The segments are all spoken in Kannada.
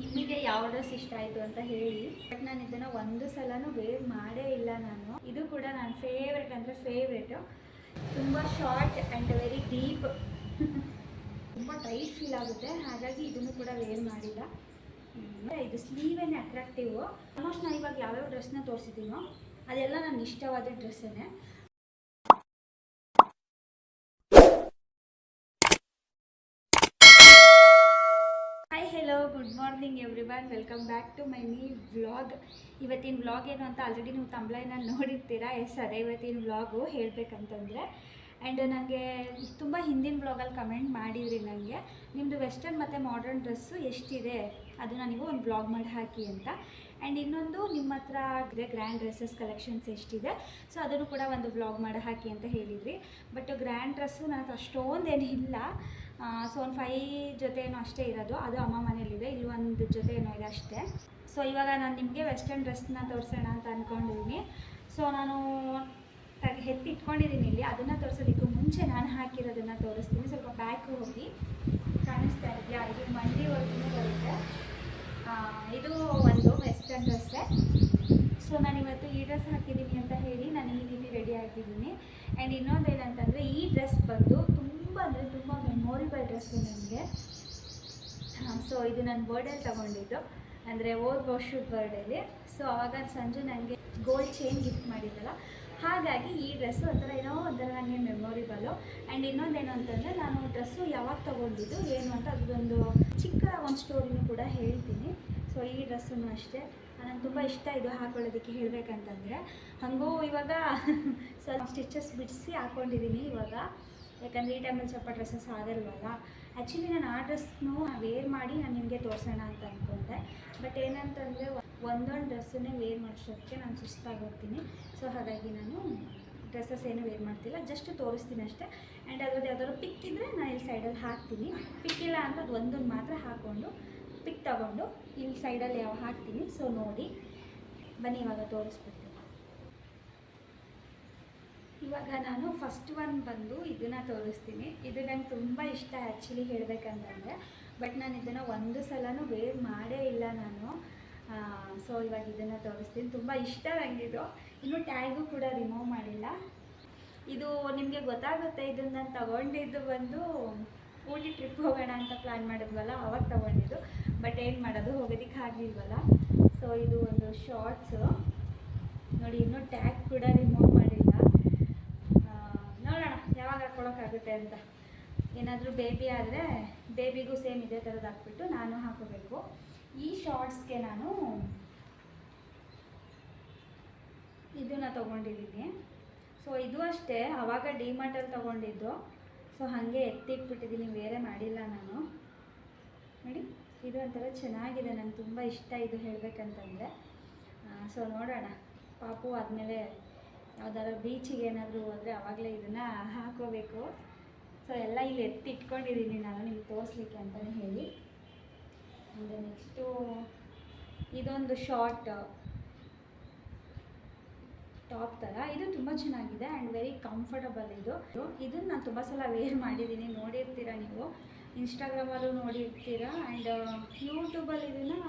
ನಿಮಗೆ ಯಾವ ಡ್ರೆಸ್ ಇಷ್ಟ ಆಯಿತು ಅಂತ ಹೇಳಿ. ಬಟ್ ನಾನು ಇದನ್ನು ಒಂದು ಸಲನೂ ವೇರ್ ಮಾಡೇ ಇಲ್ಲ ನಾನು. ಇದು ಕೂಡ ನನ್ನ ಫೇವ್ರೆಟ್ ಅಂದರೆ ಫೇವ್ರೆಟು ತುಂಬ ಶಾರ್ಟ್ ಆ್ಯಂಡ್ ವೆರಿ ಡೀಪ್ ತುಂಬ ಟೈಟ್ ಫೀಲ್ ಆಗುತ್ತೆ. ಹಾಗಾಗಿ ಇದನ್ನು ಕೂಡ ವೇರ್ ಮಾಡಿಲ್ಲ. ಇದು ಸ್ಲೀವೇನೆ ಅಟ್ರಾಕ್ಟಿವ್ ಆಲ್ಮೋಸ್ಟ್ ನಾನು ಇವಾಗ ಯಾವ್ಯಾವ ಡ್ರೆಸ್ನ ತೋರಿಸಿದ್ದೀನೋ ಅದೆಲ್ಲ ನನ್ನ ಇಷ್ಟವಾದ ಡ್ರೆಸ್ಸೇ hello good morning everyone welcome back to my new vlog ಇವತ್ತಿನ ವ್ಲಾಗ್ ಏನು ಅಂತ ಆಲ್ರೆಡಿ ನೀವು ತಂಬ್ಲೈನಲ್ಲಿ ನೋಡಿರ್ತೀರಾ? ಎಸ್ ಅದೇ ಇವತ್ತಿನ ವ್ಲಾಗು ಹೇಳಬೇಕಂತಂದರೆ. ಆ್ಯಂಡ್ ನನಗೆ ತುಂಬ ಹಿಂದಿನ ವ್ಲಾಗಲ್ಲಿ ಕಮೆಂಟ್ ಮಾಡಿದ್ರಿ ನನಗೆ ನಿಮ್ಮದು ವೆಸ್ಟರ್ನ್ ಮತ್ತು ಮಾಡರ್ನ್ ಡ್ರೆಸ್ಸು ಎಷ್ಟಿದೆ? ಅದನ್ನು ನೀವು ಒಂದು ವ್ಲಾಗ್ ಮಾಡಿ ಹಾಕಿ ಅಂತ. ಆ್ಯಂಡ್ ಇನ್ನೊಂದು ನಿಮ್ಮ ಹತ್ರ ಇದೆ ಗ್ರ್ಯಾಂಡ್ ಡ್ರೆಸ್ಸಸ್ ಕಲೆಕ್ಷನ್ಸ್ ಎಷ್ಟಿದೆ? ಸೊ ಅದನ್ನು ಕೂಡ ಒಂದು ವ್ಲಾಗ್ ಮಾಡಿ ಹಾಕಿ ಅಂತ ಹೇಳಿದ್ರಿ. ಬಟ್ ಗ್ರ್ಯಾಂಡ್ ಡ್ರೆಸ್ಸು ನನ್ನ ಹತ್ರ ಅಷ್ಟೊಂದೇನು ಇಲ್ಲ ಸೊ ಒಂದು ಫೈ ಜೊತೆ ಏನೋ ಅಷ್ಟೇ ಇರೋದು. ಅದು ಅಮ್ಮ ಮನೇಲಿದೆ. ಇಲ್ಲಿ ಒಂದು ಜೊತೆ ಏನೋ ಇದೆ ಅಷ್ಟೇ. ಸೊ ಇವಾಗ ನಾನು ನಿಮಗೆ ವೆಸ್ಟರ್ನ್ ಡ್ರೆಸ್ನ ತೋರಿಸೋಣ ಅಂತ ಅಂದ್ಕೊಂಡಿದ್ದೀನಿ ಸೊ ನಾನು ಇಟ್ಕೊಂಡಿದ್ದೀನಿ ಇಲ್ಲಿ. ಅದನ್ನು ತೋರಿಸೋದಕ್ಕೂ ಮುಂಚೆ ನಾನು ಹಾಕಿರೋದನ್ನು ತೋರಿಸ್ತೀನಿ. ಸ್ವಲ್ಪ ಬ್ಯಾಕ್ ಹೋಗಿ ಕಾಣಿಸ್ತಾ ಇದೆಯಾ? ಇದು ಮಂಡಿವರೆಗೂ ಬರುತ್ತೆ. ಇದು ಒಂದು ವೆಸ್ಟರ್ನ್ ಡ್ರೆಸ್ಸೇ ಸೊ ನಾನು ಇವತ್ತು ಈ ಡ್ರೆಸ್ ಹಾಕಿದ್ದೀನಿ ಅಂತ ಹೇಳಿ ನಾನು ಈ ರೀತಿ ರೆಡಿ ಆಗಿದ್ದೀನಿ. ಆ್ಯಂಡ್ ಇನ್ನೊಂದು ಏನಂತಂದರೆ ಈ ಡ್ರೆಸ್ ಬಂದು ತುಂಬ ಅಂದರೆ ತುಂಬ ಮೆಮೊರಿಬಲ್ ಡ್ರೆಸ್ಸು ನನಗೆ ಸೊ ಇದು ನನ್ನ ಬರ್ಡೇಲಿ ತೊಗೊಂಡಿದ್ದು. ಅಂದರೆ ಓದ್ ವರ್ಷದ ಬರ್ಡೇಲಿ ಸೊ ಅವಾಗ ಸಂಜೆ ನನಗೆ ಗೋಲ್ಡ್ ಚೈನ್ ಗಿಫ್ಟ್ ಮಾಡಿದ್ದಲ್ಲ ಹಾಗಾಗಿ ಈ ಡ್ರೆಸ್ಸು ಒಂಥರ ಏನೋ ಒಂಥರ ನನಗೆ ಮೆಮೊರಿಬಲು ಆ್ಯಂಡ್ ಇನ್ನೊಂದೇನು ಅಂತಂದರೆ ನಾನು ಡ್ರೆಸ್ಸು ಯಾವಾಗ ತೊಗೊಂಡಿದ್ದು, ಏನು ಅಂತ ಅದೊಂದು ಚಿಕ್ಕ ಒಂದು ಸ್ಟೋರಿನೂ ಕೂಡ ಹೇಳ್ತೀನಿ. ಸೊ ಈ ಡ್ರೆಸ್ಸನ್ನು ಅಷ್ಟೇ. ನನಗೆ ತುಂಬ ಇಷ್ಟ ಇದು ಹಾಕೊಳ್ಳೋದಕ್ಕೆ ಹೇಳಬೇಕಂತಂದರೆ. ಹಾಗೂ ಇವಾಗ ಸ್ವಲ್ಪ ಸ್ಟಿಚಸ್ ಬಿಡಿಸಿ ಹಾಕ್ಕೊಂಡಿದ್ದೀನಿ ಇವಾಗ. ಯಾಕಂದರೆ ಈ ಟೈಮಲ್ಲಿ ಸ್ವಲ್ಪ ಡ್ರೆಸ್ಸಸ್ ಆಗಲ್ವಲ್ಲ? ಆ್ಯಕ್ಚುಲಿ ನಾನು ಆ ಡ್ರೆಸ್ನು ವೇರ್ ಮಾಡಿ ನಾನು ನಿಮಗೆ ತೋರಿಸೋಣ ಅಂತ ಅಂದ್ಕೊಂಡೆ ಬಟ್ ಏನಂತಂದರೆ ಒಂದೊಂದು ಡ್ರೆಸ್ಸನ್ನೇ ವೇರ್ ಮಾಡಿಸೋದಕ್ಕೆ ನಾನು ಸುಸ್ತಾಗೋಗ್ತೀನಿ. ಸೊ ಹಾಗಾಗಿ ನಾನು ಡ್ರೆಸ್ಸಸ್ ಏನು ವೇರ್ ಮಾಡ್ತಿಲ್ಲ ಜಸ್ಟ್ ತೋರಿಸ್ತೀನಿ ಅಷ್ಟೇ. ಆ್ಯಂಡ್ ಅದ್ರದ್ದು ಯಾವ್ದಾದ್ರು ಪಿಕ್ ಇದ್ದರೆ ನಾನು ಇಲ್ಲಿ ಸೈಡಲ್ಲಿ ಹಾಕ್ತೀನಿ. ಪಿಕ್ ಇಲ್ಲ ಅಂದರೆ ಅದು ಒಂದೊಂದು ಮಾತ್ರ ಹಾಕ್ಕೊಂಡು ಪಿಕ್ ತಗೊಂಡು ಇಲ್ಲಿ ಸೈಡಲ್ಲಿ ಯಾವ ಹಾಕ್ತೀನಿ. ಸೊ ನೋಡಿ, ಬನ್ನಿ ಇವಾಗ ತೋರಿಸ್ಬಿಡ್ತೀನಿ ಇವಾಗ ನಾನು ಫಸ್ಟ್ ಒನ್ ಬಂದು ಇದನ್ನು ತೋರಿಸ್ತೀನಿ. ಇದು ನಂಗೆ ತುಂಬ ಇಷ್ಟ ಆ್ಯಕ್ಚುಲಿ ಹೇಳಬೇಕಂತಂದರೆ. ಬಟ್ ನಾನು ಇದನ್ನು ಒಂದು ಸಲನೂ ವೇರ್ ಮಾಡೇ ಇಲ್ಲ ನಾನು. ಸೊ ಇವಾಗ ಇದನ್ನು ತೋರಿಸ್ತೀನಿ. ತುಂಬ ಇಷ್ಟ ನನಗಿದು ಇನ್ನು ಟ್ಯಾಗು ಕೂಡ ರಿಮೂವ್ ಮಾಡಿಲ್ಲ. ಇದು ನಿಮಗೆ ಗೊತ್ತಾಗುತ್ತೆ ಇದನ್ನು ನಾನು ತಗೊಂಡಿದ್ದು ಬಂದು ಊಟಿ ಟ್ರಿಪ್ ಹೋಗೋಣ ಅಂತ ಪ್ಲ್ಯಾನ್ ಮಾಡಿದ್ವಲ್ಲ, ಅವಾಗ ತಗೊಂಡಿದ್ದು. ಬಟ್ ಏನು ಮಾಡೋದು, ಹೋಗೋದಕ್ಕೆ ಆಗಲಿಲ್ವಲ್ಲ. ಸೊ ಇದು ಒಂದು ಶಾರ್ಟ್ಸು ನೋಡಿ, ಇನ್ನೂ ಟ್ಯಾಗ್ ಕೂಡ ರಿಮೂವ್ ಮಾಡಿಲ್ಲ ಆ, ನೋಡೋಣ ಯಾವಾಗ ಹಾಕ್ಕೊಳಕ್ಕಾಗುತ್ತೆ ಅಂತ. ಏನಾದರೂ ಬೇಬಿ ಆದರೆ ಬೇಬಿಗೂ ಸೇಮ್ ಇದೇ ಥರದ್ದು ಹಾಕ್ಬಿಟ್ಟು ನಾನು ಹಾಕೋಬೇಕು. ಈ ಶಾರ್ಟ್ಸ್ಗೆ ನಾನು ಇದನ್ನು ತೊಗೊಂಡಿದ್ದೀನಿ. ಸೊ ಇದು ಅಷ್ಟೇ. ಆವಾಗ ಡಿಮಾರ್ಟಲ್ಲಿ ತೊಗೊಂಡಿದ್ದು. ಸೊ ಹಾಗೆ ಎತ್ತಿಟ್ಬಿಟ್ಟಿದ್ದೀನಿ. ಬೇರೆ ಮಾಡಿಲ್ಲ ನಾನು. ನೋಡಿ, ಇದು ಒಂಥರ ಚೆನ್ನಾಗಿದೆ. ನಂಗೆ ತುಂಬ ಇಷ್ಟ ಇದು ಹೇಳಬೇಕಂತಂದರೆ. ಸೊ ನೋಡೋಣ. ಪಾಪು ಆದಮೇಲೆ ಯಾವ್ದಾದ್ರು ಬೀಚಿಗೆ ಏನಾದರೂ ಹೋದರೆ ಆವಾಗಲೇ ಇದನ್ನು ಹಾಕೋಬೇಕು. ಸೊ ಎಲ್ಲ ಇಲ್ಲಿ ಎತ್ತಿಟ್ಕೊಂಡಿದ್ದೀನಿ ನಾನು ನಿಮ್ಗೆ ತೋರಿಸ್ಲಿಕ್ಕೆ ಅಂತಲೇ ಹೇಳಿ. ಅಂದರೆ ನೆಕ್ಸ್ಟು ಇದೊಂದು ಶಾರ್ಟ್ ಟಾಪ್ ಥರ ಇದು ತುಂಬ ಚೆನ್ನಾಗಿದೆ ಆ್ಯಂಡ್ ವೆರಿ ಕಂಫರ್ಟಬಲ್ ಇದು. ಇದನ್ನು ನಾನು ತುಂಬ ಸಲ ವೇರ್ ಮಾಡಿದ್ದೀನಿ ನೋಡಿರ್ತೀರ ನೀವು? ಇನ್ಸ್ಟಾಗ್ರಾಮಲ್ಲೂ ನೋಡಿರ್ತೀರ? ಆ್ಯಂಡ್ ಯೂಟ್ಯೂಬಲ್ಲಿ ಇದನ್ನು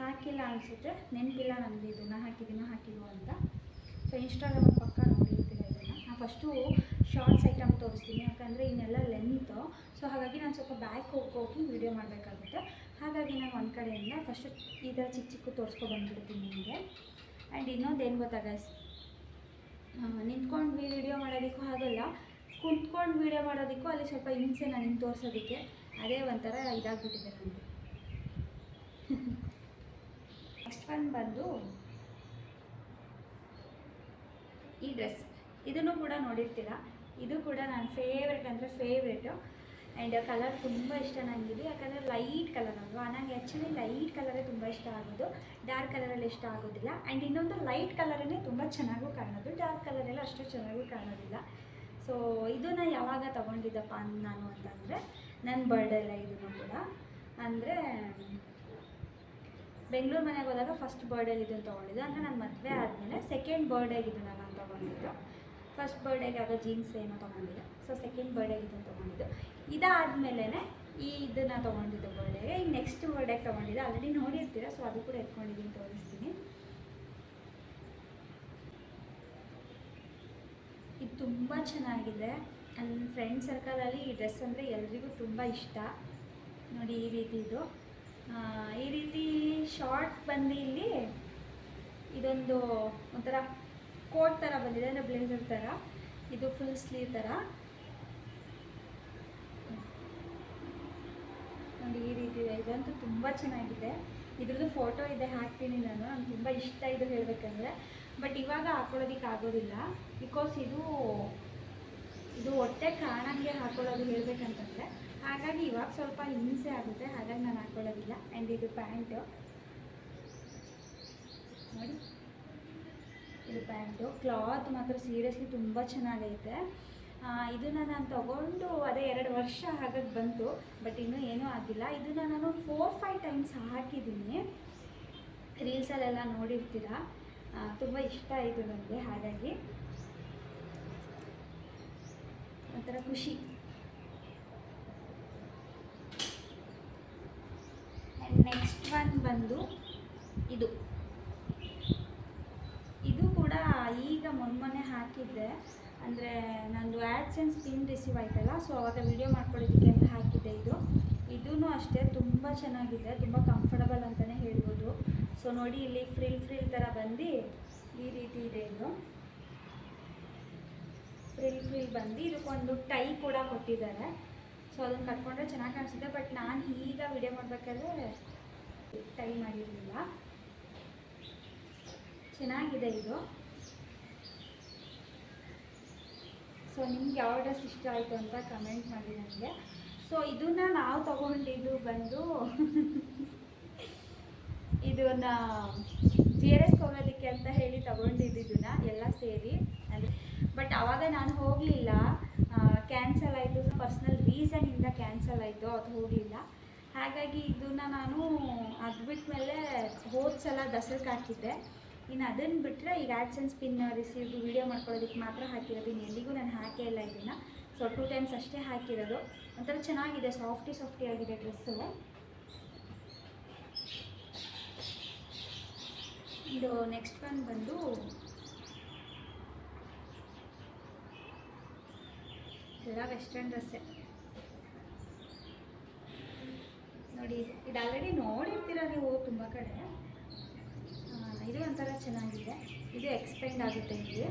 ಹಾಕಿಲ್ಲ ಅನಿಸುತ್ತೆ. ನೆನಪಿಲ್ಲ ನನಗೆ ಇದನ್ನು ಹಾಕಿದ್ದೀನೋ ಹಾಕಿಲ್ವೋ ಅಂತ. ಸೊ ಇನ್ಸ್ಟಾಗ್ರಾಮಲ್ಲಿ ಪಕ್ಕ ನೋಡಿರ್ತೀರ ಇದನ್ನು? ನಾನು ಫಸ್ಟು ಶಾರ್ಟ್ಸ್ ಐಟಮ್ ತೋರಿಸ್ತೀನಿ. ಯಾಕಂದರೆ ಇನ್ನೆಲ್ಲ ಲೆಂತು ಸೊ ಹಾಗಾಗಿ ನಾನು ಸ್ವಲ್ಪ ಬ್ಯಾಕ್ ಹೋಗಿ ವೀಡಿಯೋ ಮಾಡಬೇಕಾಗುತ್ತೆ. ಹಾಗಾಗಿ ನಾನು ಒಂದು ಕಡೆಯಿಂದ ಫಸ್ಟು ಈ ಥರ ಚಿಕ್ಕ ಚಿಕ್ಕ ತೋರಿಸ್ಕೊ ಬಂದ್ಬಿಡ್ತೀನಿ ನಿಮಗೆ. ಆ್ಯಂಡ್ ಇನ್ನೊಂದು ಏನು ಗೊತ್ತಾ ಗೈಸ್ ನಿಂತ್ಕೊಂಡು ವಿಡಿಯೋ ಮಾಡೋದಕ್ಕೂ ಆಗಲ್ಲ ಕುಂತ್ಕೊಂಡು ವೀಡಿಯೋ ಮಾಡೋದಕ್ಕೂ ಅಲ್ಲಿ ಸ್ವಲ್ಪ ಹಿಂಸೆ ನಾನು ಹಿಂಗೆ ತೋರಿಸೋದಕ್ಕೆ. ಅದೇ ಒಂಥರ ಇದಾಗ್ಬಿಟ್ಟಿದೆ ನನಗೆ ನೆಕ್ಸ್ಟ್ ಒನ್ ಬಂದು ಈ ಡ್ರೆಸ್ ಇದನ್ನು ಕೂಡ ನೋಡಿರ್ತೀರ? ಇದು ಕೂಡ ನನ್ನ ಫೇವ್ರೆಟ್ ಅಂದರೆ ಫೇವ್ರೆಟು ಆ್ಯಂಡ್ ಕಲರ್ ತುಂಬ ಇಷ್ಟ ನನಗಿದೆ ಯಾಕಂದರೆ ಲೈಟ್ ಕಲರ್ ಅಲ್ವಾ ನನಗೆ ಆ್ಯಕ್ಚುಲಿ ಲೈಟ್ ಕಲರೇ ತುಂಬ ಇಷ್ಟ ಆಗೋದು. ಡಾರ್ಕ್ ಕಲರಲ್ಲಿ ಇಷ್ಟ ಆಗೋದಿಲ್ಲ. ಆ್ಯಂಡ್ ಇನ್ನೊಂದು ಲೈಟ್ ಕಲರೇ ತುಂಬ ಚೆನ್ನಾಗೂ ಕಾಣೋದು. ಡಾರ್ಕ್ ಕಲರೆಲ್ಲ ಅಷ್ಟು ಚೆನ್ನಾಗೂ ಕಾಣೋದಿಲ್ಲ. ಸೊ ಇದನ್ನ ಯಾವಾಗ ತೊಗೊಂಡಿದ್ದಪ್ಪ ನಾನು ಅಂತಂದರೆ ನನ್ನ ಬರ್ಡೇ ಎಲ್ಲ ಇದನ್ನು ಕೂಡ. ಅಂದರೆ, ಬೆಂಗಳೂರು ಮನೆಗೆ ಹೋದಾಗ ಫಸ್ಟ್ ಬರ್ಡೇಲಿ ಇದನ್ನು ತೊಗೊಂಡಿದ್ದು. ಅಂದರೆ ನನ್ನ ಮದುವೆ ಆದಮೇಲೆ ಸೆಕೆಂಡ್ ಬರ್ಡೇಗೆ ಇದನ್ನು ನಾನು. ತೊಗೊಂಡಿದ್ದು ಫಸ್ಟ್ ಬರ್ಡೇಗೆ ಯಾವುದೋ ಜೀನ್ಸ್ ಏನೋ ತೊಗೊಂಡಿದ್ದೆ ಸೊ ಸೆಕೆಂಡ್ ಬರ್ಡೇಗೆ ಇದನ್ನು ತೊಗೊಂಡಿದ್ದು ಇದಾದಮೇಲೆ ಈ ಇದನ್ನು ತೊಗೊಂಡಿದ್ದು ಬರ್ಡೇಗೆ ಈಗ ನೆಕ್ಸ್ಟ್ ಬರ್ಡೇಗೆ ತೊಗೊಂಡಿದ್ದೆ. ಆಲ್ರೆಡಿ ನೋಡಿರ್ತೀರ? ಸೊ ಅದು ಕೂಡ ಎತ್ಕೊಂಡಿದ್ದೀನಿ, ತೋರಿಸ್ತೀನಿ. ಇದು ತುಂಬ ಚೆನ್ನಾಗಿದೆ. ನನ್ನ ಫ್ರೆಂಡ್ ಸರ್ಕಲಲ್ಲಿ ಈ ಡ್ರೆಸ್ ಅಂದರೆ ಎಲ್ರಿಗೂ ತುಂಬ ಇಷ್ಟ. ನೋಡಿ ಈ ರೀತಿ ಇದು. ಈ ರೀತಿ ಶಾರ್ಟ್ ಬಂದು ಇಲ್ಲಿ ಇದೊಂದು ಒಂಥರ ಕೋಟ್ ಥರ ಬಂದಿದೆ, ಅಂದರೆ ಬ್ಲೇಸರ್ ಥರ ಇದು ಫುಲ್ ಸ್ಲೀವ್ ಥರ ನೋಡಿ ಈ ರೀತಿ ಇದೆ. ಇದಂತೂ ತುಂಬ ಚೆನ್ನಾಗಿದೆ. ಇದ್ರದ್ದು ಫೋಟೋ ಇದೆ, ಹಾಕ್ತೀನಿ ನಾನು. ನಂಗೆ ತುಂಬ ಇಷ್ಟ ಇದು ಹೇಳಬೇಕಂದ್ರೆ. ಬಟ್ ಇವಾಗ ಹಾಕೊಳ್ಳೋದಕ್ಕೆ ಆಗೋದಿಲ್ಲ. ಬಿಕಾಸ್ ಇದು ಇದು ಹೊಟ್ಟೆ ಕಾಣಂಗೆ ಹಾಕೊಳ್ಳೋದು ಹೇಳ್ಬೇಕಂತಂದರೆ. ಹಾಗಾಗಿ ಇವಾಗ ಸ್ವಲ್ಪ ಹಿಂಸೆ ಆಗುತ್ತೆ. ಹಾಗಾಗಿ ನಾನು ಹಾಕೊಳ್ಳೋದಿಲ್ಲ. ಆ್ಯಂಡ್ ಇದು ಪ್ಯಾಂಟು. ನೋಡಿ. ಇದು ಪ್ಯಾಂಟು. ಕ್ಲಾತ್ ಮಾತ್ರ ಸೀರಿಯಸ್ಲಿ ತುಂಬ ಚೆನ್ನಾಗೈತೆ. ಇದನ್ನು ನಾನು ತಗೊಂಡು ಅದೇ ಎರಡು ವರ್ಷ ಆಗೋದು ಬಂತು, ಬಟ್ ಇನ್ನೂ ಏನೂ ಆಗಿಲ್ಲ. ಇದನ್ನು ನಾನು ಫೋರ್ ಫೈವ್ ಟೈಮ್ಸ್ ಹಾಕಿದ್ದೀನಿ. ರೀಲ್ಸಲ್ಲೆಲ್ಲ ನೋಡಿರ್ತೀರ? ತುಂಬ ಇಷ್ಟ ಆಯಿತು ನನಗೆ ಹಾಗಾಗಿ. ಒಂಥರ ಖುಷಿ. ನೆಕ್ಸ್ಟ್ ಒನ್ ಬಂದು ಇದು. ಈಗ ಮೊನ್ನೆ ಹಾಕಿದ್ದೆ. ಅಂದರೆ ನಂದು ಆ್ಯಡ್ಸೆನ್ಸ್ ಪಿನ್ ರಿಸೀವ್ ಆಯ್ತಲ್ಲ ಸೊ ಅವಾಗ ವಿಡಿಯೋ ಮಾಡ್ಕೊಳ್ಳೋದಕ್ಕೆ ಅಂತ ಹಾಕಿದ್ದೆ ಇದು. ಇದೂ ಅಷ್ಟೇ, ತುಂಬ ಚೆನ್ನಾಗಿದೆ, ತುಂಬ ಕಂಫರ್ಟಬಲ್ ಅಂತಲೇ ಹೇಳ್ಬೋದು. ಸೊ ನೋಡಿ ಇಲ್ಲಿ ಫ್ರಿಲ್ ಫ್ರಿಲ್ ಥರ ಬಂದು ಈ ರೀತಿ ಇದೆ ಇದು. ಫ್ರಿಲ್ ಫ್ರಿಲ್ ಬಂದು ಇದಕ್ಕೊಂದು ಟೈ ಕೂಡ ಕೊಟ್ಟಿದ್ದಾರೆ. ಸೊ ಅದನ್ನು ಕಟ್ಕೊಂಡ್ರೆ ಚೆನ್ನಾಗಿ ಕಾಣಿಸುತ್ತೆ ಬಟ್ ನಾನು ಈಗ ವಿಡಿಯೋ ಮಾಡಬೇಕಾದ್ರೆ ಟೈ ಮಾಡಿರಲಿಲ್ಲ. ಚೆನ್ನಾಗಿದೆ ಇದು. ಸೊ ನಿಮ್ಗೆ ಯಾವ ಡ್ರೆಸ್ ಇಷ್ಟ ಆಯಿತು ಅಂತ ಕಮೆಂಟ್ ಮಾಡಿ ನನಗೆ. ಸೊ ಇದನ್ನ ನಾವು ತಗೊಂಡಿದ್ದು ಬಂದು ಇದನ್ನ ಜಿ ಆರ್ ಎಸ್ ಹೋಗೋದಕ್ಕೆ ಅಂತ ಹೇಳಿ ತಗೊಂಡಿದ್ದು ಇದನ್ನ ಎಲ್ಲ ಸೇರಿ. ಅಂದರೆ ಬಟ್ ಆವಾಗ ನಾನು ಹೋಗಲಿಲ್ಲ. ಕ್ಯಾನ್ಸಲ್ ಆಯಿತು. ಪರ್ಸ್ನಲ್ ರೀಸನಿಂದ ಕ್ಯಾನ್ಸಲ್ ಆಯಿತು. ಅದು ಹೋಗಲಿಲ್ಲ. ಹಾಗಾಗಿ ಇದನ್ನ ನಾನು ಅದು ಬಿಟ್ಮೇಲೆ ಹೋದ ಸಲ ದಸರಾಕ್ಕೆ ಹಾಕಿದ್ದೆ. ಇನ್ನು ಅದನ್ನು ಬಿಟ್ಟರೆ ಈಗ ಆ್ಯಡ್ಸೆನ್ಸ್ ಪಿನ್ ರಿಸೀವ್ ವೀಡಿಯೋ ಮಾಡ್ಕೊಳ್ಳೋದಕ್ಕೆ ಮಾತ್ರ ಹಾಕಿರೋದು. ಇನ್ನು ಎಲ್ಲಿಗೂ ನಾನು ಹಾಕೇ ಇಲ್ಲ ಇದನ್ನು. ಸೊ ಟೂ ಟೈಮ್ಸ್ ಅಷ್ಟೇ ಹಾಕಿರೋದು. ಒಂಥರ ಚೆನ್ನಾಗಿದೆ ಸಾಫ್ಟಿ ಸಾಫ್ಟಿ ಆಗಿದೆ ಡ್ರೆಸ್ಸು ಇದು ನೆಕ್ಸ್ಟ್ ಒನ್ ಬಂದು ಎಲ್ಲ ವೆಸ್ಟರ್ನ್ ಡ್ರೆಸ್ಸೇ ನೋಡಿ, ಇದು ಆಲ್ರೆಡಿ ನೋಡಿರ್ತೀರ ನೀವು? ತುಂಬ ಕಡೆ. ಇದು ಒಂಥರ ಚೆನ್ನಾಗಿದೆ. ಇದು ಎಕ್ಸ್ಪೆಂಡ್ ಆಗುತ್ತೆ ಇಲ್ಲಿ.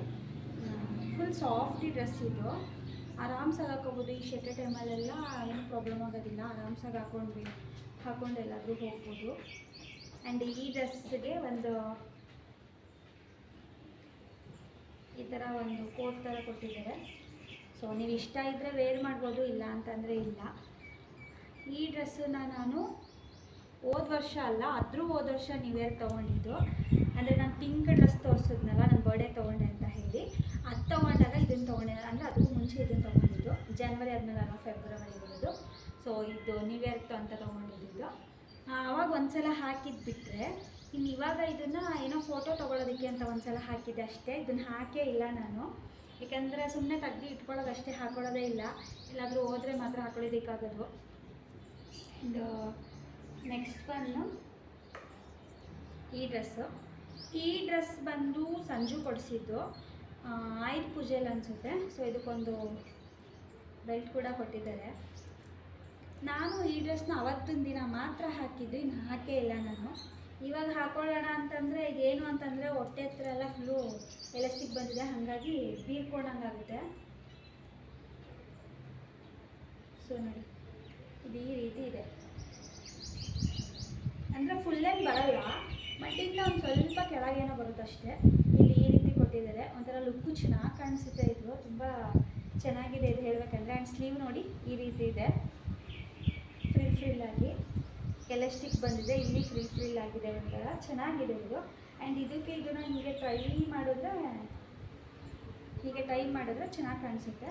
ಫುಲ್ ಸಾಫ್ಟಿ ಡ್ರೆಸ್ ಇದು. ಆರಾಮ್ಸಾಗಿ ಹಾಕೋಬೋದು, ಈ ಶೆಕೆ ಟೈಮಲ್ಲೆಲ್ಲ ಏನು ಪ್ರಾಬ್ಲಮ್ ಆಗೋದಿಲ್ಲ. ಆರಾಮ್ಸಾಗಿ ಹಾಕೊಂಡ್ವಿ ಹಾಕೊಂಡು ಎಲ್ಲಾದರೂ ಹೋಗ್ಬೋದು. ಆ್ಯಂಡ್ ಈ ಡ್ರೆಸ್ಗೆ ಒಂದು ಈ ಥರ ಒಂದು ಕೋಟ್ ಥರ ಕೊಟ್ಟಿದ್ದಾರೆ. ಸೊ ನೀವು ಇಷ್ಟ ಇದ್ದರೆ ವೇರ್ ಮಾಡ್ಬೋದು, ಇಲ್ಲ ಅಂತಂದರೆ ಇಲ್ಲ. ಈ ಡ್ರೆಸ್ಸನ್ನು ನಾನು ಹೋದ ವರ್ಷ ಅಲ್ಲ, ಆದರೂ ಹೋದ ವರ್ಷ ನ್ಯೂ ಇಯರ್ ತೊಗೊಂಡಿದ್ದು. ಅಂದರೆ ನಾನು ಪಿಂಕ್ ಡ್ರೆಸ್ ತೋರಿಸಿದ್ನಲ್ಲ ನನ್ನ ಬರ್ಡೇ ತೊಗೊಂಡೆ ಅಂತ ಹೇಳಿ. ಅದು ತೊಗೊಂಡಾಗ ಇದನ್ನು ತೊಗೊಂಡೆ, ಅಂದರೆ ಅದಕ್ಕೂ ಮುಂಚೆ ಇದನ್ನು ತೊಗೊಂಡಿದ್ದು. ಜನ್ವರಿ ಆದಮೇಲೆ ಅಲ್ಲ ಫೆಬ್ರವರಿ ಬರೋದು ಸೊ ಇದು ನ್ಯೂ ಇಯರ್ ಅಂತ ತೊಗೊಂಡಿದ್ದು ಆವಾಗ ಒಂದ್ಸಲ ಹಾಕಿದ್ದು ಬಿಟ್ಟರೆ ಇನ್ನು ಇವಾಗ ಇದನ್ನು ಏನೋ ಫೋಟೋ ತೊಗೊಳೋದಕ್ಕೆ ಅಂತ ಒಂದ್ಸಲ ಹಾಕಿದ್ದೆ ಅಷ್ಟೇ. ಇದನ್ನು ಹಾಕೇ ಇಲ್ಲ ನಾನು. ಏಕೆಂದರೆ ಸುಮ್ಮನೆ ತೆಗ್ದು ಇಟ್ಕೊಳ್ಳೋದು ಅಷ್ಟೇ, ಹಾಕೊಳ್ಳೋದೇ ಇಲ್ಲ. ಎಲ್ಲಾದರೂ ಹೋದರೆ ಮಾತ್ರ ಹಾಕೊಳ್ಳೋದಕ್ಕಾಗೋದು. ಇದು ನೆಕ್ಸ್ಟ್ ಬಂದು ಈ ಡ್ರೆಸ್ಸು ಈ ಡ್ರೆಸ್ ಬಂದು ಸಂಜು ಕೊಡಿಸಿದ್ದು ಆಯುಧ ಪೂಜೆಯಲ್ಲಿ ಅನಿಸುತ್ತೆ. ಸೊ ಇದಕ್ಕೊಂದು ಬೆಲ್ಟ್ ಕೂಡ ಕೊಟ್ಟಿದ್ದಾರೆ. ನಾನು ಈ ಡ್ರೆಸ್ನ ಅವತ್ತಿನ ದಿನ ಮಾತ್ರ ಹಾಕಿದ್ದು, ಇನ್ನು ಹಾಕೇ ಇಲ್ಲ ನಾನು. ಇವಾಗ ಹಾಕೊಳ್ಳೋಣ ಅಂತಂದರೆ ಇದೇನು ಅಂತಂದರೆ ಹೊಟ್ಟೆ ಹತ್ರ ಎಲ್ಲ ಫುಲ್ಲು ಎಲೆಸ್ಟಿಕ್ ಬಂದಿದೆ. ಹಾಗಾಗಿ ಬೀರ್ಕೊಂಡಂಗಾಗುತ್ತೆ. ಸೊ ನೋಡಿ, ಇದು ಈ ರೀತಿ ಇದೆ. ಅಂದರೆ ಫುಲ್ ಏನು ಬರಲ್ಲ ಇನ್ನು ಒಂದು ಸ್ವಲ್ಪ ಕೆಳಗೇನೋ ಬರುತ್ತೆ ಅಷ್ಟೇ ಇಲ್ಲಿ ಈ ರೀತಿ ಕೊಟ್ಟಿದ್ದಾರೆ. ಒಂಥರ ಲುಕ್ಕು ಚೆನ್ನಾಗಿ ಕಾಣಿಸುತ್ತೆ ಇದು. ತುಂಬ ಚೆನ್ನಾಗಿದೆ ಇದು ಹೇಳಬೇಕಂದ್ರೆ. ಆ್ಯಂಡ್ ಸ್ಲೀವ್ ನೋಡಿ ಈ ರೀತಿ ಇದೆ. ಫ್ರಿಲ್ ಫ್ರಿಲ್ ಎಲೆಸ್ಟಿಕ್ ಎಲಾಸ್ಟಿಕ್ ಬಂದಿದೆ. ಇಲ್ಲಿ ಫ್ರಿಲ್ ಫ್ರಿಲ್ ಆಗಿದೆ ಒಂಥರ. ಚೆನ್ನಾಗಿದೆ ಇದು. ಆ್ಯಂಡ್ ಇದಕ್ಕೆ ಇದನ್ನು ಹೀಗೆ ಟ್ರೈ ಮಾಡಿದ್ರೆ, ಹೀಗೆ ಟ್ರೈ ಮಾಡಿದ್ರೆ ಚೆನ್ನಾಗಿ ಕಾಣಿಸುತ್ತೆ.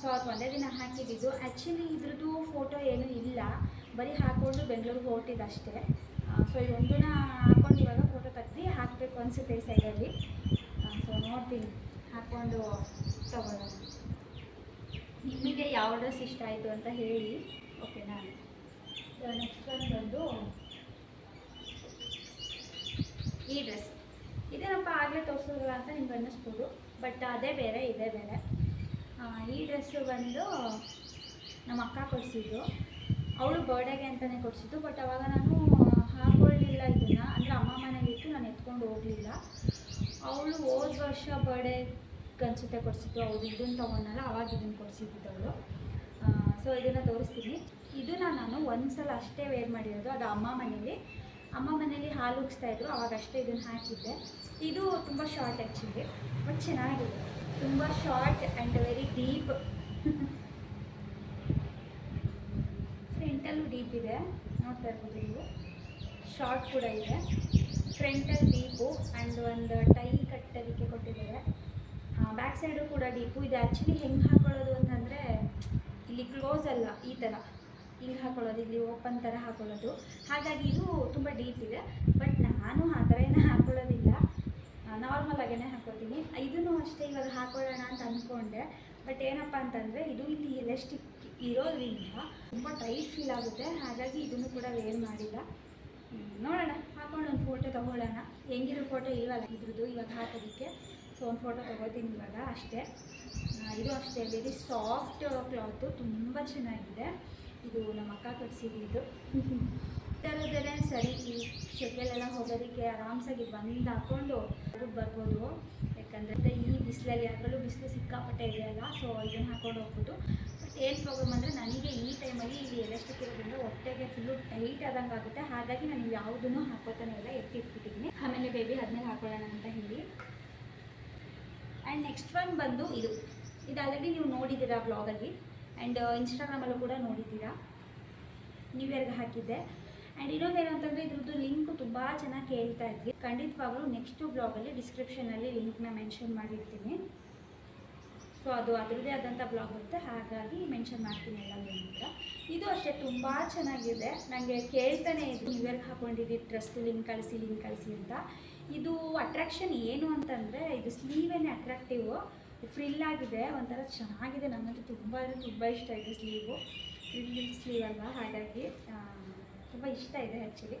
ಸೊ ಅದು ಒಂದೇ ದಿನ ಹಾಕಿದ್ದು. ಆ್ಯಕ್ಚುಲಿ ಇದ್ರದ್ದು ಫೋಟೋ ಏನೂ ಇಲ್ಲ. ಬರೀ ಹಾಕ್ಕೊಂಡು ಬೆಂಗಳೂರಿಗೆ ಹೊರಟಿದ್ದು ಅಷ್ಟೇ ಸೊ ಇದೊಂದನ್ನ ಹಾಕ್ಕೊಂಡು ಇವಾಗ ಫೋಟೋ ತೆಗ್ದು ಹಾಕಬೇಕು ಅನಿಸುತ್ತೆ ಈ ಸೈಡಲ್ಲಿ ಸೊ ನೋಡ್ತೀನಿ ಹಾಕ್ಕೊಂಡು ತಗೊಳ್ಳೋಣ. ನಿಮಗೆ ಯಾವ ಡ್ರೆಸ್ ಇಷ್ಟ ಆಯಿತು ಅಂತ ಹೇಳಿ. ಓಕೆನಾ ನೆಕ್ಸ್ಟ್ ಒಂದು ಬಂದು ಈ ಡ್ರೆಸ್ ಇದೇನಪ್ಪ ಆಗಲೇ ತೋರಿಸೋದಿಲ್ಲ ಅಂತ ನಿಮ್ಗೆ ಅನ್ನಿಸ್ಬೋದು ಬಟ್ ಅದೇ ಬೇರೆ, ಇದೇ ಬೇರೆ. ಈ ಡ್ರೆಸ್ಸು ಬಂದು ನಮ್ಮ ಅಕ್ಕ ಕೊಡಿಸಿದ್ದು. ಅವಳು ಬರ್ಡೇಗೆ ಅಂತಲೇ ಕೊಡಿಸಿದ್ದು ಬಟ್ ಅವಾಗ ನಾನು ಹಾಕೊಳ್ಳಿಲ್ಲ ಇದನ್ನು. ಅಂದರೆ ಅಮ್ಮ ಮನೇಲಿತ್ತು ನಾನು ಎತ್ಕೊಂಡು ಹೋಗಲಿಲ್ಲ. ಅವಳು ಹೋದ ವರ್ಷ ಬರ್ಡೇ ಅನ್ಸುತ್ತೆ ಕೊಡಿಸಿದ್ದು, ಅವಳು ಇದನ್ನು ತಗೊಂಡಲ್ಲ, ಅವಾಗ ಇದನ್ನು ಕೊಡಿಸಿದ್ದು ಅವಳು. ಸೊ ಇದನ್ನು ತೋರಿಸ್ತೀನಿ. ಇದನ್ನ ನಾನು ಒಂದು ಸಲ ಅಷ್ಟೇ ವೇರ್ ಮಾಡಿರೋದು, ಅದು ಅಮ್ಮ ಮನೇಲಿ. ಅಮ್ಮ ಮನೇಲಿ ಹಾಲು ಉಗಿಸ್ತಾ ಇದ್ರು, ಅವಾಗ ಅಷ್ಟೇ ಇದನ್ನು ಹಾಕಿದ್ದೆ. ಇದು ತುಂಬ ಶಾರ್ಟ್ ಆ್ಯಕ್ಚುಲಿ ಬಟ್ ಚೆನ್ನಾಗಿದೆ. ತುಂಬ ಶಾರ್ಟ್ ಆ್ಯಂಡ್ ವೆರಿ ಡೀಪ್ ಇದೆ. ನೋಡ್ತಾ ಇರ್ಬೋದು ನೀವು. ಶಾರ್ಟ್ ಕೂಡ ಇದೆ. ಫ್ರಂಟಲ್ಲಿ ಡೀಪು ಆ್ಯಂಡ್ ಒಂದು ಟೈ ಕಟ್ಟೋದಕ್ಕೆ ಕೊಟ್ಟಿದ್ದಾರೆ. ಬ್ಯಾಕ್ ಸೈಡು ಕೂಡ ಡೀಪು ಇದು. ಆ್ಯಕ್ಚುಲಿ ಹೆಂಗೆ ಹಾಕೊಳ್ಳೋದು ಅಂತಂದರೆ, ಇಲ್ಲಿ ಕ್ಲೋಸ್ ಅಲ್ಲ, ಈ ಥರ ಹಿಂಗೆ ಹಾಕೊಳ್ಳೋದು, ಇಲ್ಲಿ ಓಪನ್ ಥರ ಹಾಕೊಳ್ಳೋದು. ಹಾಗಾಗಿ ಇದು ತುಂಬ ಡೀಪ್ ಇದೆ. ಬಟ್ ನಾನು ಆ ಥರ ಏನೂ ಹಾಕೊಳ್ಳೋದಿಲ್ಲ. ನಾರ್ಮಲ್ ಆಗೇ ಹಾಕೋತೀನಿ ಇದನ್ನು ಅಷ್ಟೇ ಇವಾಗ ಹಾಕೊಳ್ಳೋಣ ಅಂತ ಅಂದ್ಕೊಂಡೆ ಬಟ್ ಏನಪ್ಪ ಅಂತಂದರೆ, ಇದು ಇಲ್ಲಿ ಎಲೆಸ್ಟಿಕ್ ಇರೋದ್ರಿಂದ ತುಂಬ ಟೈಟ್ ಫೀಲ್ ಆಗುತ್ತೆ. ಹಾಗಾಗಿ ಇದನ್ನು ಕೂಡ ವೇರ್ ಮಾಡಿಲ್ಲ. ನೋಡೋಣ. ಹಾಕೊಂಡು ಒಂದು ಫೋಟೋ ತಗೊಳ್ಳೋಣ. ಹೆಂಗಿರೋ ಫೋಟೋ ಇಲ್ವಲ್ಲ ಇದ್ರದ್ದು ಇವಾಗ ಹಾಕೋದಕ್ಕೆ. ಸೊ ಒಂದು ಫೋಟೋ ತೊಗೋತೀನಿ ಇವಾಗ ಅಷ್ಟೇ. ಇದು ಅಷ್ಟೇ. ವೆರಿ ಸಾಫ್ಟ್ ಕ್ಲಾತು ತುಂಬ ಚೆನ್ನಾಗಿದೆ. ಇದು ನಮ್ಮ ಅಕ್ಕ ಕೊಡಿಸಿದ್ದು ಥರದ್ದೆಲ್ಲ ಸರಿ, ಈ ಶೆಕೆಲೆಲ್ಲ ಹೋಗೋದಕ್ಕೆ ಆರಾಮ್ಸಾಗಿ ಬಂದು ಹಾಕ್ಕೊಂಡು ಬರ್ಬೋದು. ಯಾಕಂದರೆ ಈ ಬಿಸಿಲಲ್ಲಿ ಯಾವಾಗಲೂ ಬಿಸಿಲು ಸಿಕ್ಕಾಪಟ್ಟೆ ಇದೆಯಲ್ಲ ಸೊ ಇದನ್ನು ಹಾಕೊಂಡು ಹೋಗ್ಬೋದು. ಏನು ಪ್ರಾಬ್ಲಮ್ ಅಂದರೆ ನನಗೆ ಈ ಟೈಮಲ್ಲಿ ಇಲ್ಲಿ ಎಲೆಸ್ಟಿಕ್ ಇರೋದ್ರಿಂದ ಹೊಟ್ಟೆಗೆ ಫುಲ್ಲು ಟೈಟ್ ಆದಂಗೆ ಆಗುತ್ತೆ. ಹಾಗಾಗಿ ನಾನು ಯಾವುದನ್ನು ಹಾಕೋತಾನೆ ಇಲ್ಲ ಎತ್ತಿಟ್ಬಿಟ್ಟಿದ್ದೀನಿ ಆಮೇಲೆ ಬೇಬಿ ಅದನ್ನೇ ಹಾಕೊಳ್ಳೋಣ ಅಂತ ಹೇಳಿ. ಆ್ಯಂಡ್ ನೆಕ್ಸ್ಟ್ ಒನ್ ಬಂದು ಇದು. ಇದು ಆಲ್ರೆಡಿ ನೀವು ನೋಡಿದ್ದೀರಾ ಬ್ಲಾಗಲ್ಲಿ ಆ್ಯಂಡ್ ಇನ್ಸ್ಟಾಗ್ರಾಮಲ್ಲೂ ಕೂಡ ನೋಡಿದ್ದೀರಾ. ನ್ಯೂ ಇಯರ್ಗೆ ಹಾಕಿದ್ದೆ. ಆ್ಯಂಡ್ ಇನ್ನೊಂದೇನು ಅಂತಂದರೆ ಇದ್ರದ್ದು ಲಿಂಕ್ ತುಂಬ ಚೆನ್ನಾಗಿ ಕೇಳ್ತಾ ಇದ್ವಿ. ಖಂಡಿತವಾಗ್ಲೂ ನೆಕ್ಸ್ಟು ಬ್ಲಾಗಲ್ಲಿ ಡಿಸ್ಕ್ರಿಪ್ಷನಲ್ಲಿ ಲಿಂಕ್ನ ಮೆನ್ಷನ್ ಮಾಡಿರ್ತೀನಿ. ಸೊ ಅದು ಅದರದ್ದೇ ಆದಂಥ ಬ್ಲಾಗ್ ಬರುತ್ತೆ ಹಾಗಾಗಿ ಮೆನ್ಷನ್ ಮಾಡ್ತೀನಿ ಎಲ್ಲ ಲಿಂಕ್ ಇದು ಅಷ್ಟೇ, ತುಂಬ ಚೆನ್ನಾಗಿದೆ. ನನಗೆ ಕೇಳ್ತಾನೆ ಇದು ನ್ಯೂ ಇಯರ್ಗೆ ಹಾಕೊಂಡಿದ್ದು ಡ್ರೆಸ್ ಲಿಂಕ್ ಕಳಿಸಿ ಲಿಂಕ್ ಕಳಿಸಿ ಅಂತ. ಇದು ಅಟ್ರಾಕ್ಷನ್ ಏನು ಅಂತಂದರೆ, ಇದು ಸ್ಲೀವೇನೆ ಅಟ್ರಾಕ್ಟಿವ್ ಫ್ರಿಲ್ ಆಗಿದೆ, ಒಂಥರ ಚೆನ್ನಾಗಿದೆ. ನನಗಂತೂ ತುಂಬ ಅಂದರೆ ತುಂಬ ಇಷ್ಟ ಇದೆ ಸ್ಲೀವು ಫ್ರಿಲ್ ಸ್ಲೀವ್ ಅಲ್ವಾ? ಹಾಗಾಗಿ ತುಂಬ ಇಷ್ಟ ಇದೆ ಆ್ಯಕ್ಚುಲಿ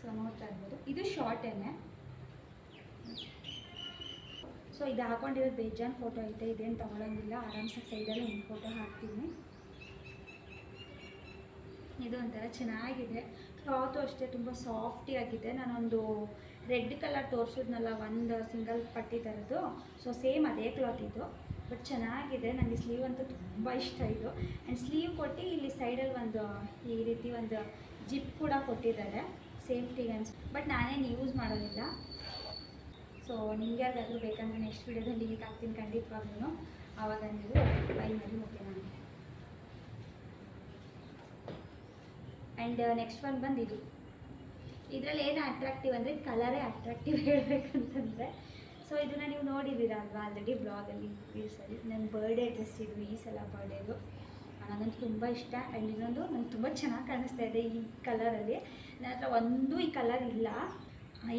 ಸೊ ನೋಡ್ತಾ ಇರ್ಬೋದು. ಇದು ಶಾರ್ಟೇನೆ ಸೊ ಇದು ಹಾಕೊಂಡಿರೋದು ಬೇಜಾನ್ ಫೋಟೋ ಐತೆ. ಇದೇನು ತೊಗೊಳಂಗಿಲ್ಲ. ಆರಾಮ್ಸಾಗಿ ಸೈಡಲ್ಲಿ ಒಂದು ಫೋಟೋ ಹಾಕ್ತೀನಿ. ಇದು ಒಂಥರ ಚೆನ್ನಾಗಿದೆ. ಕ್ಲಾತು ಅಷ್ಟೇ ತುಂಬ ಸಾಫ್ಟಿ ಆಗಿದೆ. ನಾನೊಂದು ರೆಡ್ ಕಲರ್ ತೋರಿಸಿದ್ನಲ್ಲ, ಒಂದು ಸಿಂಗಲ್ ಪಟ್ಟಿ ಥರದ್ದು ಸೊ ಸೇಮ್ ಅದೇ ಕ್ಲಾತ್ ಇದು. ಬಟ್ ಚೆನ್ನಾಗಿದೆ. ನನಗೆ ಸ್ಲೀವ್ ಅಂತೂ ತುಂಬ ಇಷ್ಟ ಇದು. ಆ್ಯಂಡ್ ಸ್ಲೀವ್ ಕೊಟ್ಟು ಇಲ್ಲಿ ಸೈಡಲ್ಲಿ ಒಂದು, ಈ ರೀತಿ ಒಂದು ಜಿಪ್ ಕೂಡ ಕೊಟ್ಟಿದ್ದಾರೆ. ಸೇಫ್ಟಿಗೆ ಅನ್ಸ್ ಬಟ್ ನಾನೇನು ಯೂಸ್ ಮಾಡೋದಿಲ್ಲ. ಸೊ ನಿಮಗೆ ಯಾರಿಗಾದ್ರೂ ಬೇಕಂದ್ರೆ ನೆಕ್ಸ್ಟ್ ವೀಡಿಯೋದಲ್ಲಿ ಲಿಂಕ್ ಹಾಕ್ತೀನಿ ಖಂಡಿತವಾಗ್ಲೂ ಆವಾಗ ನೀವು ಬೈ ಮಾಡಿ ಓಕೆ ನಾನು ಆ್ಯಂಡ್ ನೆಕ್ಸ್ಟ್ ಒನ್ ಬಂದು ಇದು ಇದರಲ್ಲಿ ಏನು ಅಟ್ರಾಕ್ಟಿವ್ ಅಂದರೆ ಕಲರೇ ಅಟ್ರಾಕ್ಟಿವ್ ಹೇಳಬೇಕಂತಂದರೆ. ಸೊ ಇದನ್ನು ನೀವು ನೋಡಿದ್ದೀರಾ ಅಲ್ವಾ? ಆಲ್ರೆಡಿ ಬ್ಲಾಗಲ್ಲಿ ರೀಲ್ಸಲ್ಲಿ ನನ್ನ ಬರ್ಡೇ ಡ್ರೆಸ್ ಇದು, ಈ ಸಲ ಬರ್ಡೇದು ನನಗಂತೂ ತುಂಬ ಇಷ್ಟ. ಆ್ಯಂಡ್ ಇನ್ನೊಂದು ನಂಗೆ ತುಂಬ ಚೆನ್ನಾಗಿ ಕಾಣಿಸ್ತಾ ಇದೆ ಈ ಕಲರಲ್ಲಿ ನನ್ನ ಹತ್ರ ಒಂದೂ ಈ ಕಲರ್ ಇಲ್ಲ.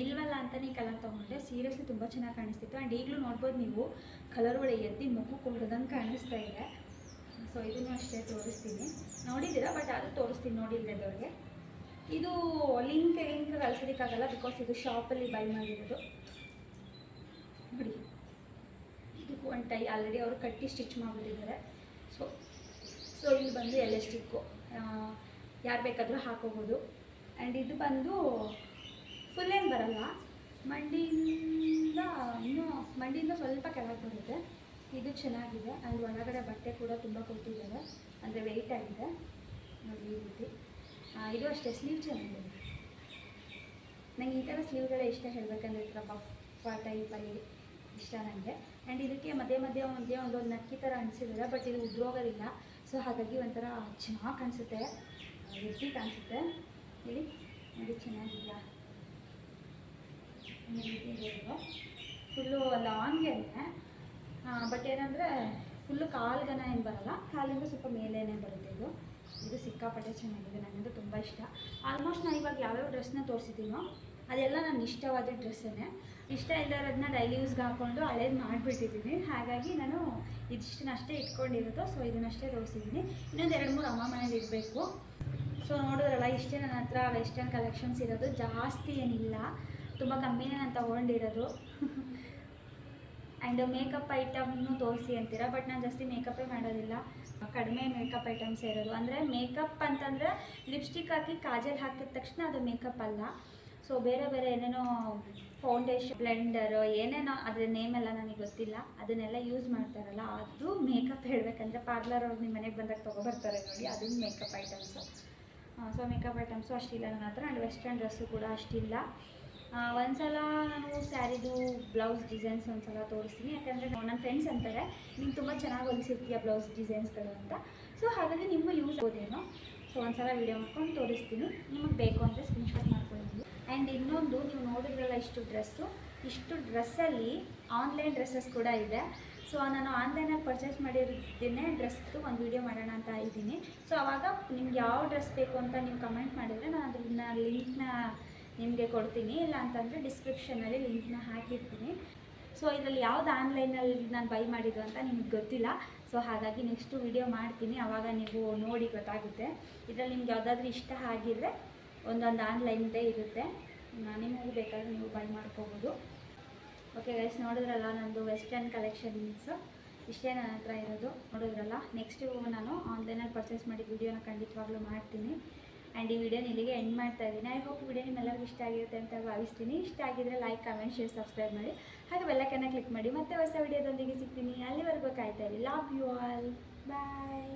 ಇಲ್ವಲ್ಲ ಅಂತಲೇ ಈ ಕಲರ್ ತೊಗೊಂಡೆ. ಸೀರಿಯಸ್ಲಿ ತುಂಬ ಚೆನ್ನಾಗಿ ಕಾಣಿಸ್ತಿತ್ತು. ಆ್ಯಂಡ್ ಈಗಲೂ ನೋಡ್ಬೋದು ನೀವು ಕಲರ್ಗಳು ಎತ್ತಿ ಮುಖಕ್ಕೆ ಕೊಡೋದಂಗೆ ಕಾಣಿಸ್ತಾ ಇದೆ. ಸೊ ಇದನ್ನು ಅಷ್ಟೇ ತೋರಿಸ್ತೀನಿ. ನೋಡಿದ್ದೀರಾ? ಬಟ್ ಅದು ತೋರಿಸ್ತೀನಿ ನೋಡಿಲ್ಲದವ್ರಿಗೆ ಇದು ಲಿಂಕ್ ಲಿಂಕ್ ಕಳ್ಸೋದಕ್ಕಾಗಲ್ಲ ಬಿಕಾಸ್ ಇದು ಶಾಪಲ್ಲಿ ಬೈ ಮಾಡಿರೋದು. ನೋಡಿ. ಇದಕ್ಕೂ ಒಂದು ಟೈ ಆಲ್ರೆಡಿ ಅವರು ಕಟ್ಟಿ ಸ್ಟಿಚ್ ಮಾಡಿಬಿಟ್ಟಿದ್ದಾರೆ. ಸೊ ಸೊ ಇಲ್ಲಿ ಬಂದು ಎಲೆಸ್ಟಿಕ್ಕು ಯಾರು ಬೇಕಾದರೂ ಹಾಕೋಬೋದು. ಆ್ಯಂಡ್ ಇದು ಬಂದು ಫುಲ್ ಏನು ಬರಲ್ಲ. ಮಂಡಿಯಿಂದ ಇನ್ನೂ ಮಂಡಿಯಿಂದ ಸ್ವಲ್ಪ ಕೆಳಗೆ ಬರುತ್ತೆ. ಇದು ಚೆನ್ನಾಗಿದೆ. ಆ್ಯಂಡ್ ಒಳಗಡೆ ಬಟ್ಟೆ ಕೂಡ ತುಂಬ ಕೊಟ್ಟಿದ್ದಾರೆ. ಅಂದರೆ ವೆಯ್ಟ್ ಆಗಿದೆ. ನೋಡಿ ಈ ರೀತಿ. ಇದು ಅಷ್ಟೇ ಸ್ಲೀವ್ ಚೆನ್ನಾಗಿದೆ. ನನಗೆ ಈ ಥರ ಸ್ಲೀವ್ಗಳೇ ಇಷ್ಟ ಹೇಳಬೇಕಂದ್ರೆ ಈ ಥರ ಬಫ್ ಟೈಪಲ್ಲಿ ಇಷ್ಟ ನನಗೆ ಆ್ಯಂಡ್ ಇದಕ್ಕೆ ಮಧ್ಯೆ ಮಧ್ಯೆ ಮಧ್ಯೆ ಒಂದೊಂದು ನಕ್ಕಿ ಥರ ಅನಿಸಿದ್ದಾರೆ ಬಟ್ ಇದು ಉದ್ರೋಗೋದಿಲ್ಲ. ಸೊ ಹಾಗಾಗಿ ಒಂಥರ ಚೆನ್ನಾಗಿ ಕಾಣಿಸುತ್ತೆ. ಎತ್ತಿ ಕಾಣಿಸುತ್ತೆ. ಹೇಳಿ ನೋಡಿ ಚೆನ್ನಾಗಿಲ್ಲ ಇದು ಫುಲ್ಲು ಲಾಂಗೇನೆ ಬಟ್ ಏನಂದರೆ ಫುಲ್ಲು ಕಾಲ್ಗನ ಏನು ಬರಲ್ಲ. ಕಾಲಿಂದ ಸ್ವಲ್ಪ ಮೇಲೇನೆ ಬರುತ್ತೆ ಇದು. ಇದು ಸಿಕ್ಕಾಪಟ್ಟೆ ಚೆನ್ನಾಗಿದೆ, ನನಗಂತೂ ತುಂಬ ಇಷ್ಟ. ಆಲ್ಮೋಸ್ಟ್ ನಾನು ಇವಾಗ ಯಾವ್ಯಾವ ಡ್ರೆಸ್ನ ತೋರಿಸಿದ್ದೀನೋ, ಅದೆಲ್ಲ ನನ್ನ ಇಷ್ಟವಾದ ಡ್ರೆಸ್ಸನ್ನೇ ಇಷ್ಟ ಇಲ್ಲದನ್ನ ಡೈಲಿ ಯೂಸ್ಗೆ ಹಾಕ್ಕೊಂಡು ಹಳೇದು ಮಾಡಿಬಿಟ್ಟಿದ್ದೀನಿ. ಹಾಗಾಗಿ ನಾನು ಇದಿಷ್ಟನ್ನಷ್ಟೇ ಇಟ್ಕೊಂಡಿರೋದು. ಸೊ ಇದನ್ನಷ್ಟೇ ತೋರಿಸಿದ್ದೀನಿ. ಇನ್ನೊಂದು ಎರಡು ಮೂರು ಅಮ್ಮ ಮನೇಲಿ ಇರಬೇಕು. ಸೊ ನೋಡಿದ್ರಲ್ಲ, ಇಷ್ಟೇ ನನ್ನ ಹತ್ರ ವೆಸ್ಟರ್ನ್ ಕಲೆಕ್ಷನ್ಸ್ ಇರೋದು. ಜಾಸ್ತಿ ಏನಿಲ್ಲ. ತುಂಬ ಕಮ್ಮಿನೇ ನಾನು ತೊಗೊಂಡಿರೋದು. ಆ್ಯಂಡ್ ಮೇಕಪ್ ಐಟಮ್ನು ತೋರಿಸಿ ಅಂತೀರಾ? ಬಟ್ ನಾನು ಜಾಸ್ತಿ ಮೇಕಪ್ಪೇ ಮಾಡೋದಿಲ್ಲ. ಕಡಿಮೆ ಮೇಕಪ್ ಐಟಮ್ಸ್ ಇರೋದು. ಅಂದರೆ ಮೇಕಪ್ ಅಂತಂದರೆ ಲಿಪ್ಸ್ಟಿಕ್ ಹಾಕಿ ಕಾಜಲ್ ಹಾಕಿದ ತಕ್ಷಣ ಅದು ಮೇಕಪ್ ಅಲ್ಲ. ಸೊ ಬೇರೆ ಬೇರೆ ಏನೇನೋ ಫೌಂಡೇಶನ್ ಬ್ಲೆಂಡರು ಏನೇನೋ ಅದರ ನೇಮ್ ಎಲ್ಲ ನನಗೆ ಗೊತ್ತಿಲ್ಲ. ಅದನ್ನೆಲ್ಲ ಯೂಸ್ ಮಾಡ್ತಾರಲ್ಲ, ಅದು ಮೇಕಪ್ ಹೇಳಬೇಕಂದ್ರೆ ಪಾರ್ಲರ್ ಅವ್ರು ನಿಮ್ಮ ಮನೆಗೆ ಬಂದಾಗ ತೊಗೊಬರ್ತಾರೆ ನೋಡಿ ಅದನ್ನು makeup items so makeup items ಅಷ್ಟಿಲ್ಲ ನನ್ನ ಹತ್ರ. ಆ್ಯಂಡ್ ವೆಸ್ಟರ್ನ್ ಡ್ರೆಸ್ಸು ಕೂಡ ಅಷ್ಟಿಲ್ಲ. ಒಂದ್ಸಲ ನಾನು ಸ್ಯಾರಿದು ಬ್ಲೌಸ್ ಡಿಸೈನ್ಸ್ ಒಂದ್ಸಲ ತೋರಿಸ್ತೀನಿ. ಯಾಕಂದರೆ ನನ್ನ ಫ್ರೆಂಡ್ಸ್ ಅಂತಾರೆ, ನೀನು ತುಂಬ ಚೆನ್ನಾಗಿ ಹೊಲಿಸಿರ್ತೀಯ ಬ್ಲೌಸ್ ಡಿಸೈನ್ಸ್ಗಳು ಅಂತ. ಸೊ ಹಾಗಾಗಿ ನಿಮ್ಮ ಯೂಸ್ ಆಗೋದೇನೋ? ಸೊ ಒಂದ್ಸಲ ವೀಡಿಯೋ ಮಾಡ್ಕೊಂಡು ತೋರಿಸ್ತೀನಿ. ನಿಮಗೆ ಬೇಕು ಅಂದರೆ ಸ್ಕ್ರೀನ್ಶಾಟ್ ಮಾಡ್ಕೊಂಡಿದ್ದೀನಿ ಆ್ಯಂಡ್ ಇನ್ನೊಂದು, ನೀವು ನೋಡಿದ್ರಲ್ಲ ಇಷ್ಟು ಡ್ರೆಸ್ಸು ಇಷ್ಟು ಡ್ರೆಸ್ಸಲ್ಲಿ ಆನ್ಲೈನ್ ಡ್ರೆಸ್ಸಸ್ ಕೂಡ ಇದೆ. ಸೊ ನಾನು ಆನ್ಲೈನಲ್ಲಿ ಪರ್ಚೇಸ್ ಮಾಡಿರೋದನ್ನೇ ಡ್ರೆಸ್ದು ಒಂದು ವೀಡಿಯೋ ಮಾಡೋಣ ಅಂತ ಇದ್ದೀನಿ. ಸೊ ಆವಾಗ ನಿಮ್ಗೆ ಯಾವ ಡ್ರೆಸ್ ಬೇಕು ಅಂತ ನೀವು ಕಮೆಂಟ್ ಮಾಡಿದರೆ, ನಾನು ಅದನ್ನ ಲಿಂಕ್ನ ನಿಮಗೆ ಕೊಡ್ತೀನಿ, ಇಲ್ಲ ಅಂತಂದರೆ ಡಿಸ್ಕ್ರಿಪ್ಷನಲ್ಲಿ ಲಿಂಕ್ನ ಹಾಕಿರ್ತೀನಿ. ಸೊ ಇದರಲ್ಲಿ ಯಾವ್ದು ಆನ್ಲೈನಲ್ಲಿ ನಾನು ಬೈ ಮಾಡಿದ್ದು ಅಂತ ನಿಮಗೆ ಗೊತ್ತಿಲ್ಲ. ಸೊ ಹಾಗಾಗಿ ನೆಕ್ಸ್ಟು ವಿಡಿಯೋ ಮಾಡ್ತೀನಿ ಆವಾಗ ನೀವು ನೋಡಿ ಗೊತ್ತಾಗುತ್ತೆ. ಇದರಲ್ಲಿ ನಿಮ್ಗೆ ಯಾವುದಾದ್ರೂ ಇಷ್ಟ ಆಗಿದ್ರೆ ಒಂದೊಂದು ಆನ್ಲೈನ್ದೇ ಇರುತ್ತೆ. ನಿಮಗೂ ಬೇಕಾದ್ರೆ ನೀವು ಬೈ ಮಾಡ್ಕೋಬೋದು. ಓಕೆ ಗೈಸ್ ನೋಡಿದ್ರಲ್ಲ ನಂದು ವೆಸ್ಟರ್ನ್ ಕಲೆಕ್ಷನ್ಸು ಇಷ್ಟೇ ನನ್ನ ಹತ್ರ ಇರೋದು. ನೋಡಿದ್ರಲ್ಲ? ನೆಕ್ಸ್ಟು ನಾನು ಆನ್ಲೈನಲ್ಲಿ ಪರ್ಚೇಸ್ ಮಾಡಿದ ವಿಡಿಯೋನ ಖಂಡಿತವಾಗ್ಲೂ ಮಾಡ್ತೀನಿ. ಆ್ಯಂಡ್ ಈ ವಿಡಿಯೋನ ಇಲ್ಲಿಗೆ ಎಂಡ್ ಮಾಡ್ತಾ ಇದ್ದೀನಿ. ಐ ಹೋಪ್ ವಿಡಿಯೋ ನಿಮ್ಮೆಲ್ಲರಿಗೂ ಇಷ್ಟ ಆಗಿರುತ್ತೆ ಅಂತ ಭಾವಿಸ್ತೀನಿ. ಇಷ್ಟ ಆಗಿದ್ರೆ ಲೈಕ್ ಕಮೆಂಟ್ ಶೇರ್ ಸಬ್ಸ್ಕ್ರೈಬ್ ಮಾಡಿ. ಹಾಗೆ ಬೆಲ್ಲಕ್ಕನ್ನ ಕ್ಲಿಕ್ ಮಾಡಿ. ಮತ್ತೆ ಹೊಸ ವಿಡಿಯೋದೊಂದಿಗೆ ಸಿಗ್ತೀನಿ. ಅಲ್ಲಿವರೆಗೂ ಕಾಯ್ತಾ ಇರಿ. Love you all bye